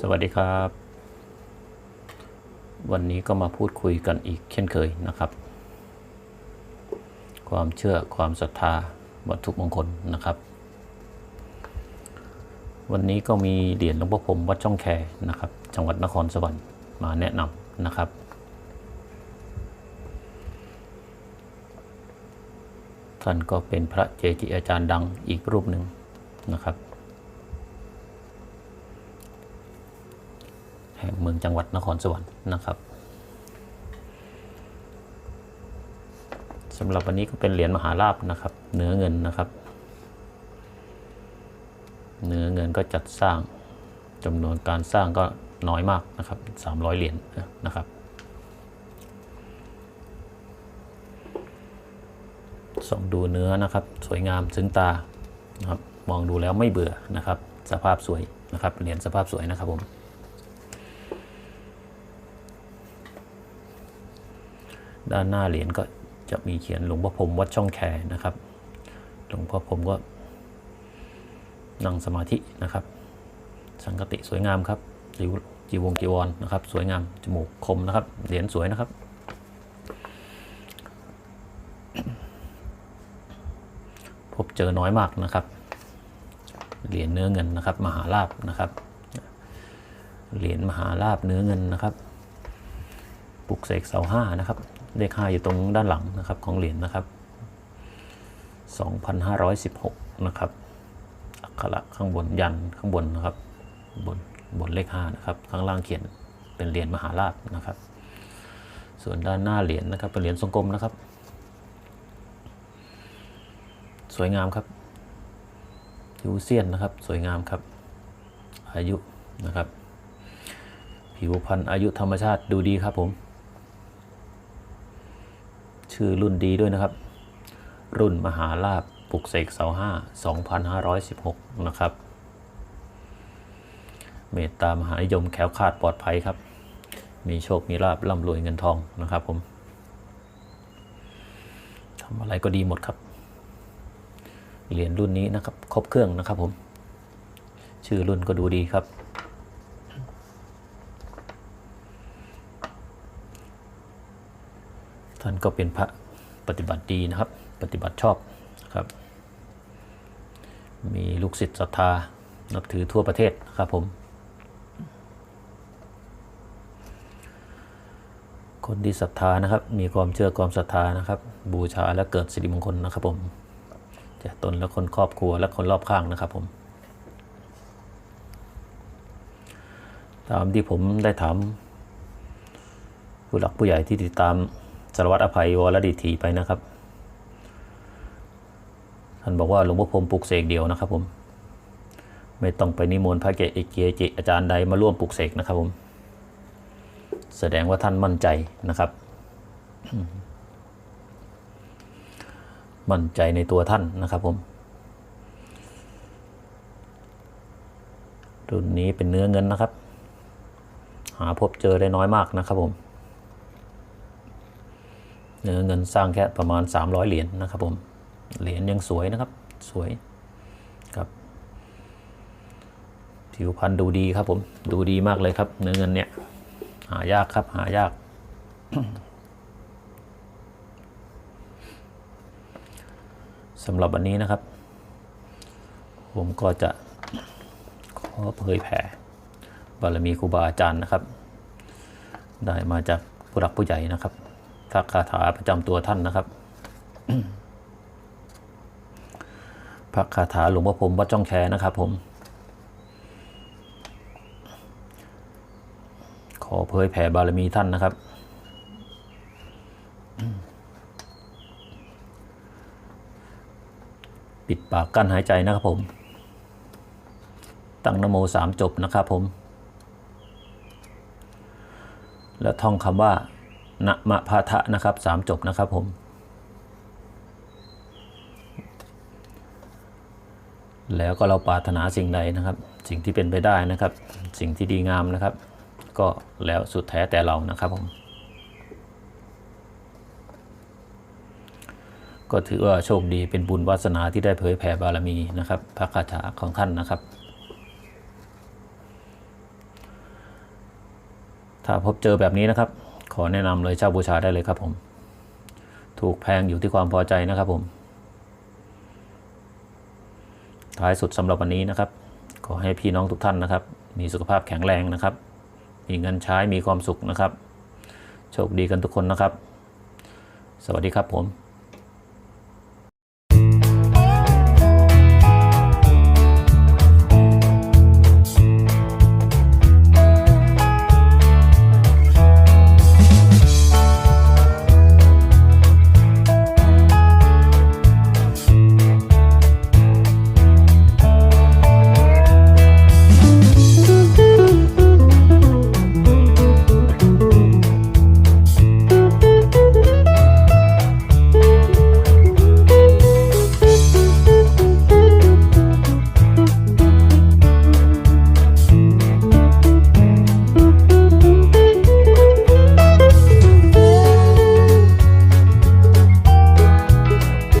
สวัสดีครับ วันนี้ก็มาพูดคุยกันอีกเช่นเคยนะครับ ความเชื่อความศรัทธาวัตถุมงคลนะครับ วันนี้ก็มีเหรียญหลวงพ่อพรมวัดช่องแคนะครับ จังหวัดนครสวรรค์มาแนะนำนะครับ ท่านก็เป็นพระเจจิอาจารย์ดังอีกรูปหนึ่งนะครับ แห่งเมืองจังหวัดนครสวรรค์นะครับสำหรับวันนี้ก็เป็นเหรียญมหาลาภนะครับเนื้อเงินนะครับ เนื้อเงินก็จัดสร้างจำนวนการสร้างก็น้อยมากนะครับ 300 เหรียญนะครับ ส่องดูเนื้อนะครับ สวยงามซึ้งตานะครับมองดูแล้วไม่เบื่อนะครับ สภาพสวยนะครับเหรียญสภาพสวยนะครับผม ด้านหน้าเหรียญก็จะมีเขียนหลวงพ่อพรมวัดช่องแคนะครับ หลวงพ่อพรมก็นั่งสมาธินะครับ สังกติสวยงามครับจีวจีวงจีวรนะครับ สวยงามจมูกคมนะครับ เหรียญสวยนะครับ พบเจอน้อยมากนะครับ เหรียญเนื้อเงินนะครับ มหาลาบนะครับ เหรียญมหาลาบเนื้อเงินนะครับ ปลุกเสกเสาห้านะครับ เลขห้าอยู่ตรงด้านหลังนะครับของเหรียญนะครับ 2,516 นะครับ อักขระข้างบนยันข้างบนนะครับ บนบนเลขห้านะครับ ข้างล่างเขียนเป็นเหรียญมหาราชนะครับ ส่วนด้านหน้าเหรียญนะครับเป็นเหรียญทรงกลมนะครับ สวยงามครับผิวเซียนนะครับสวยงามครับ อายุนะครับ ผิวพรรณอายุธรรมชาติดูดีครับผม ชื่อรุ่นดีด้วยนะครับ รุ่นมหาลาบปลุกเสกเสาห้า2516นะครับ เมตตามหานิยมแขวขาดปลอดภัยครับ มีโชคมีลาบร่ำรวยเงินทองนะครับผมทำอะไรก็ดีหมดครับ เหรียญรุ่นนี้นะครับ ครบเครื่องนะครับผม ชื่อรุ่นก็ดูดีครับ ท่านก็เป็นพระปฏิบัติดีนะครับ ปฏิบัติชอบครับ มีลูกศิษย์ศรัทธานับถือทั่วประเทศครับผม คนที่ศรัทธานะครับ มีความเชื่อความศรัทธานะครับ บูชาและเกิดสิริมงคลนะครับผมจาตนและคนครอบครัวและคนรอบข้างนะครับผม ตามที่ผมได้ถามผู้หลักผู้ใหญ่ที่ติดตาม สารวัตรอภัยวรดีทีไปนะครับ ท่านบอกว่าหลวงพ่อพรมปลุกเสกเดียวนะครับผม ไม่ต้องไปนิมนต์พระเกจิเกจิอาจารย์ใดมาร่วมปลุกเสกนะครับผม แสดงว่าท่านมั่นใจนะครับ มั่นใจในตัวท่านนะครับผมรุ่นนี้เป็นเนื้อเงินนะครับ หาพบเจอได้น้อยมากนะครับผม เนื้อเงินสร้างแค่ประมาณ 300 เหรียญนะครับผมเหรียญยังสวยนะครับสวยครับผิวพรรณดูดีครับผมดูดีมากเลยครับ เนื้อเงินเนี่ยหายากครับหายาก สำหรับวันนี้นะครับ ผมก็จะขอเผยแผ่บารมีครูบาอาจารย์นะครับ ได้มาจากผู้หลักผู้ใหญ่นะครับ พระคาถาประจำตัวท่านนะครับ พระคาถาหลวงพ่อพรหมวัดจ้องแคนะครับผม ขอเผยแผ่บารมีท่านนะครับปิดปากกั้นหายใจนะครับผม ตั้งนโมสามจบนะครับผม แล้วท่องคำว่า นะมะพาทะนะครับสามจบนะครับผม แล้วก็เราปรารถนาสิ่งใดนะครับ สิ่งที่เป็นไปได้นะครับ สิ่งที่ดีงามนะครับ ก็แล้วสุดแท้แต่เรานะครับผมก็ถือว่าโชคดีเป็นบุญวาสนาที่ได้เผยแผ่บารมีนะครับ พระคาถาของท่านนะครับ ถ้าพบเจอแบบนี้นะครับ ขอแนะนำเลยเช่าบูชาได้เลยครับผม ถูกแพงอยู่ที่ความพอใจนะครับผม ท้ายสุดสำหรับวันนี้นะครับ ขอให้พี่น้องทุกท่านนะครับ มีสุขภาพแข็งแรงนะครับ มีเงินใช้มีความสุขนะครับ โชคดีกันทุกคนนะครับ สวัสดีครับผม